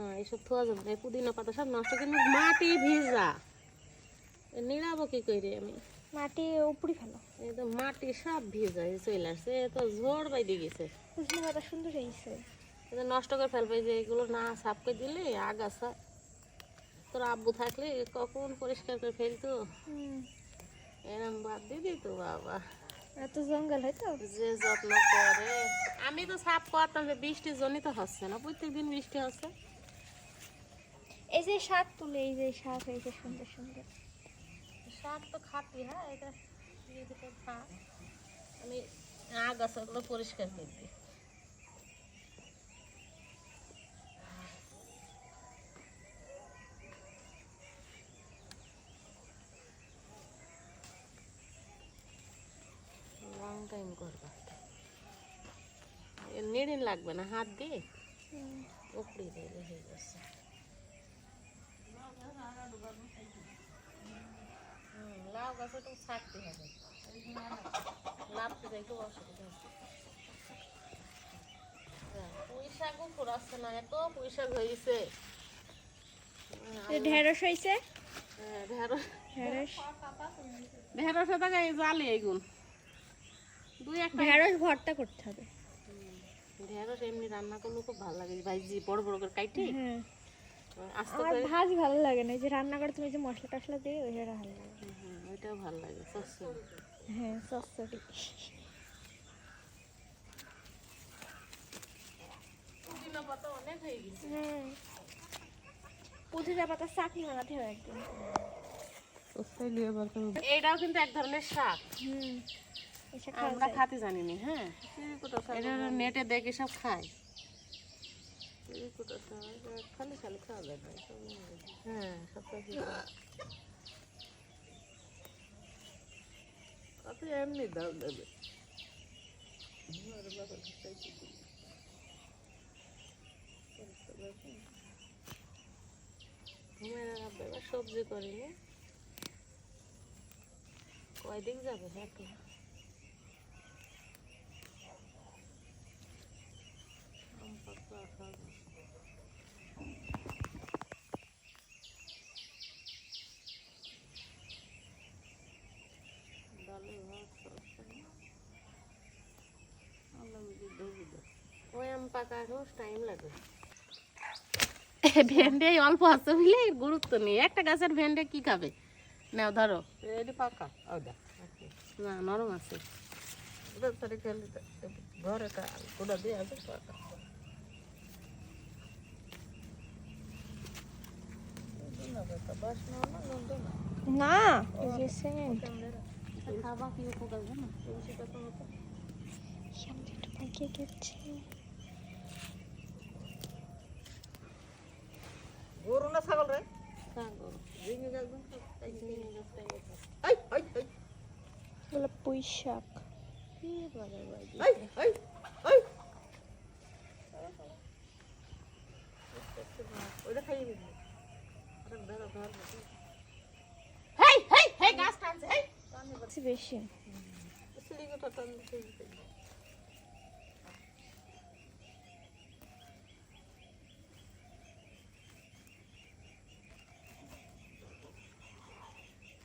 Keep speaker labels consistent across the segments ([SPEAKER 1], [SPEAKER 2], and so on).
[SPEAKER 1] না এসব থোয়া যাবে না পুদিনা পাতা সব নষ্ট কিন্তু মাটি ভিজা। নিড়াবো কি করে আমি?
[SPEAKER 2] মাটি উপরি ফেলো।
[SPEAKER 1] এই তো মাটি সব ভিজা চলে আসছে এ তো ঝড় বাইতে গেছে।
[SPEAKER 2] পুদিনা পাতা সুন্দর হয়েছে
[SPEAKER 1] এটা নষ্ট করে ফেলবে যে এগুলো না সাফ করে দিলে আগাছা। তোর আব্বু থাকলে কখন পরিষ্কার করে ফেলতো? এরম বাদ দিয়ে দিত বাবা।
[SPEAKER 2] এত জঙ্গল হয় তো?
[SPEAKER 1] যে যত্ন করে। আমি তো সাফ করতাম যে বৃষ্টির জন্যই তো হচ্ছে না প্রত্যেক দিন বৃষ্টি হচ্ছে।
[SPEAKER 2] এই যে শাক তুলে এই যে শাক এই যে সুন্দর সুন্দর।
[SPEAKER 1] শাক তো খাতি হ্যাঁ? এটা দিয়ে আমি আগাছাগুলো পরিষ্কার করে দিই। লং টাইম করবা। নেড়িন লাগবে না হাত দিয়ে। উপড়ে দিলে হয়ে হুম, লাউ গাছে তো ছাড়তে হবে। লাভতে যাই খুব অসুবিধা হচ্ছে হ্যাঁ, পুঁই শাকও ফুরাচ্ছে না এত পুঁই শাক
[SPEAKER 2] ঢেঁড়স হয়েছে?
[SPEAKER 1] হ্যাঁ, ঢেঁড়স। এগুন। দুই একটা
[SPEAKER 2] ঢেঁড়স ভর্তা করতে হবে।
[SPEAKER 1] ঢেঁড়স এমনি রান্না করলে খুব ভালো লাগে ভাইজি বড় বড় করে কাইটে।
[SPEAKER 2] হ্যাঁ। আমার ভাজ ভালো লাগে না যে রান্না করে তুমি যে মশলা টশলা দিয়ে ওইটা ভালো লাগে।
[SPEAKER 1] ওইটাও ভালো লাগে
[SPEAKER 2] হ্যাঁ সস্তাটি
[SPEAKER 1] পুদিনা পাতা অনেক হয়ে গেছে।
[SPEAKER 2] হ্যাঁ পুদিনা পাতা চাটনি বানাতে হবে একদিন।
[SPEAKER 1] এইটাও কিন্তু এক ধরনের শাক। আমরা খাতে জানি না হ্যাঁ এটা নেটে দেখে সব খালি খালি না, কত এমনি দেবে ঘুমের সবজি করিনি কয়দিন যাবে। হ্যাঁ আম পাতা খাবে ডালে ভাত সবসময় আলু দিয়ে ধুবি ওই আম পাকা রোজ টাইম লাগে। ভেন্ডি অল্প আছে বুঝলে গুরুত্ব নেই। একটা গাছের ভেন্ডি কি খাবে? নাও ধরো।
[SPEAKER 3] এটি পাকা।
[SPEAKER 1] না নরম আছে।
[SPEAKER 3] ঘরে কোটা দিয়ে আছে পাকা।
[SPEAKER 2] না এই যে
[SPEAKER 1] কি উপকার জানো
[SPEAKER 2] সামনে একটু পাকিয়ে গেছে
[SPEAKER 3] গরু না ছাগল রে
[SPEAKER 2] পুঁই শাক
[SPEAKER 3] ওইটা খাইয়ে দিবি ধর
[SPEAKER 2] বেশি।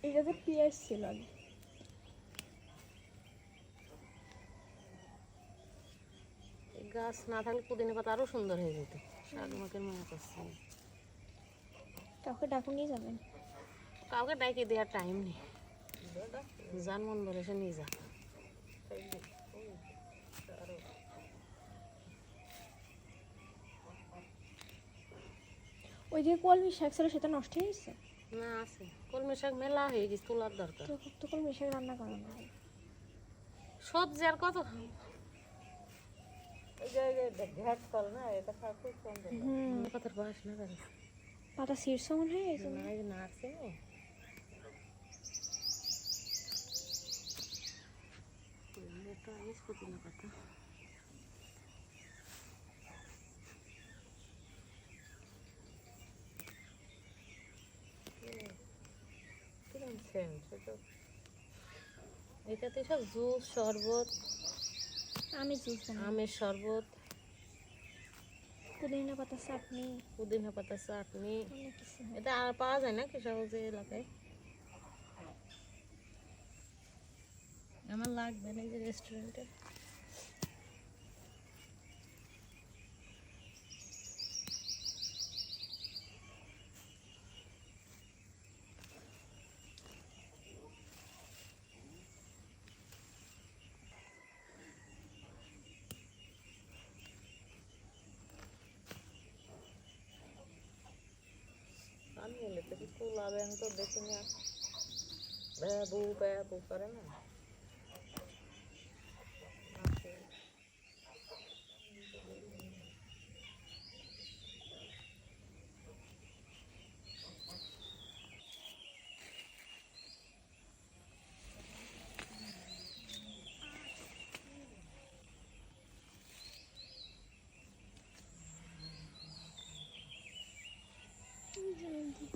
[SPEAKER 2] এটাতে পেঁয়াজ ছিল। আগে।
[SPEAKER 1] গাছ না থাকলে পুদিনা পাতা আরও সুন্দর হয়ে যেত। শাক মাকের মনে করছে।
[SPEAKER 2] কাউকে ডাকু নিয়ে যাবেন।
[SPEAKER 1] কাউকে ডাইকে দেওয়ার টাইম নেই। যান মন ধরে সে নিয়ে যা।
[SPEAKER 2] ওই যে কলমি শাক ছিল সেটা নষ্ট হয়ে গেছে?
[SPEAKER 1] না আছে। কলমি শাক মেলা হয়ে গেছে তোলার দরকার।
[SPEAKER 2] তো তো কলমি শাক রান্না করো না।
[SPEAKER 1] সবজি আর কত খাব?
[SPEAKER 3] এই যে এই যে ঘ্যাট কল না এটা খা খুব সুন্দর
[SPEAKER 2] হুম
[SPEAKER 1] পাতার বয়স না করে
[SPEAKER 2] পাতা শীর্ষ মনে হয় এই জন্য।
[SPEAKER 1] না এই যে নার্সে পুদিনা পাতা এটাতে সব জুস শরবত
[SPEAKER 2] আমি জুস
[SPEAKER 1] আমের শরবত।
[SPEAKER 2] পুদিনা পাতা চাটনি।
[SPEAKER 1] পুদিনা পাতা চাটনি। এটা আর পাওয়া যায় না কি সহজে এলাকায়? আমার লাগবে না এই যে রেস্টুরেন্টে আমি এলে তো কিছু লাভ এখন তো দেখে নিয়ে ব্যাবু ব্যাবু করে না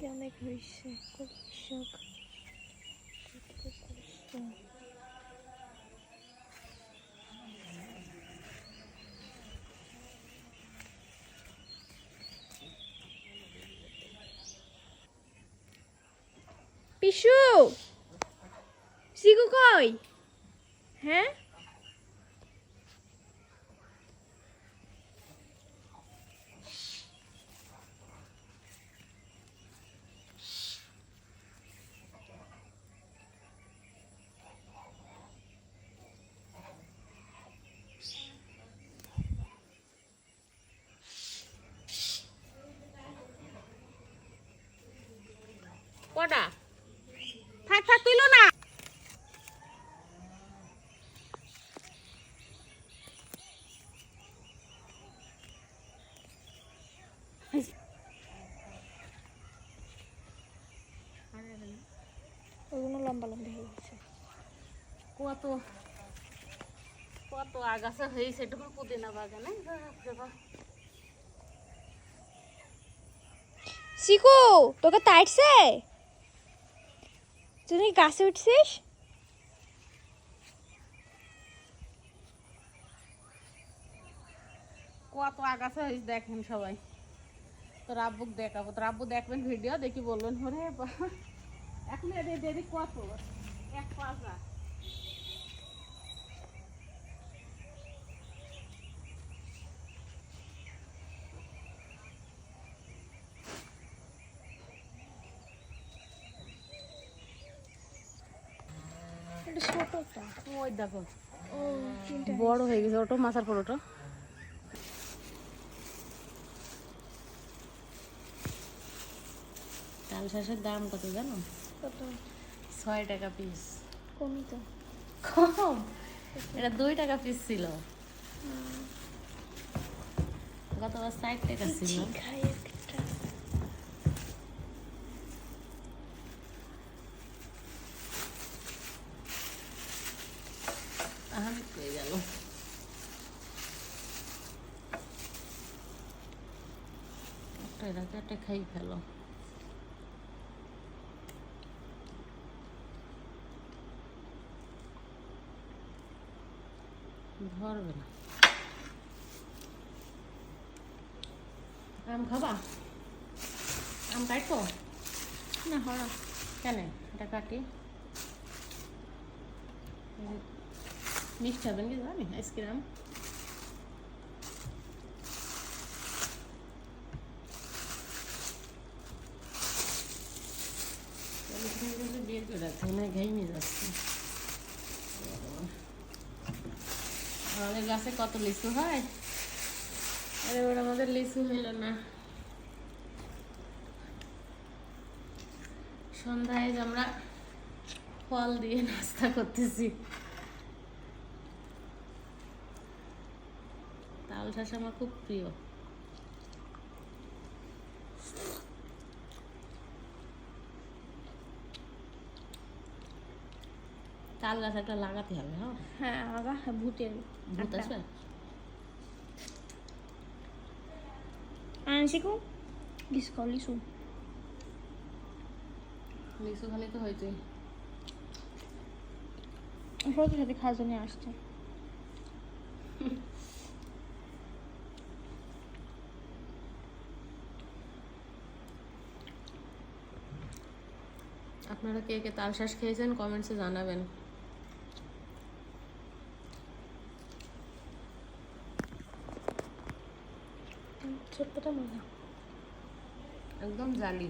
[SPEAKER 2] Canlı köşe, kuşak, coi! Hã?
[SPEAKER 1] কটা? থাক থাক তুইল না।
[SPEAKER 2] ওগুলো লম্বা লম্বা হয়ে গেছে।
[SPEAKER 1] কত কত আগাছা হয়েছে এটুকু পুদিনা বাগানে।
[SPEAKER 2] শিখু তোকে তাইটছে তুই গাছে উঠছিস?
[SPEAKER 1] কত আগাছা হয়েছে দেখেন সবাই। তোর আব্বুক দেখাবো। তোর আব্বু দেখবেন ভিডিও দেখি বলবেন হরে এখন দেরি কত? এক
[SPEAKER 2] এটা ছোটটা
[SPEAKER 1] ওই দেখো। বড় হয়ে গেছে ওটো মাথার পর ওটো। তাল শাঁসের দাম কত জানো?
[SPEAKER 2] কত?
[SPEAKER 1] ছয় টাকা পিস
[SPEAKER 2] কমই তো।
[SPEAKER 1] কম? এটা দুই টাকা পিস ছিল। গতবার ষাট টাকা ছিল।
[SPEAKER 2] একটা
[SPEAKER 1] গেল। একটা এটাকে একটা খাই ফেলো। ধরবে না। আম খাবা? আম কাটবো?
[SPEAKER 2] না হরা
[SPEAKER 1] কেন? এটা কাটি। মিষ্টি হবেন কি জানি আইসক্রিম আমাদের গাছে কত লিচু হয়? আমাদের লিচু হইল না। সন্ধ্যায় আমরা ফল দিয়ে নাস্তা করতেছি। তাল শাঁস আমার খুব প্রিয়। তাল গাছ একটা লাগাতে হবে হ্যাঁ?
[SPEAKER 2] হ্যাঁ আগা ভূতের
[SPEAKER 1] ভূত আসবে
[SPEAKER 2] লিসু। লিসু
[SPEAKER 1] খালি তো হয়েছে
[SPEAKER 2] সত্যি সাথে খাওয়ার জন্য আসছে।
[SPEAKER 1] আপনারা কে কে তালশাঁস খেয়েছেন কমেন্টসে জানাবেন
[SPEAKER 2] ছোট্টটা মজা
[SPEAKER 1] একদম জালি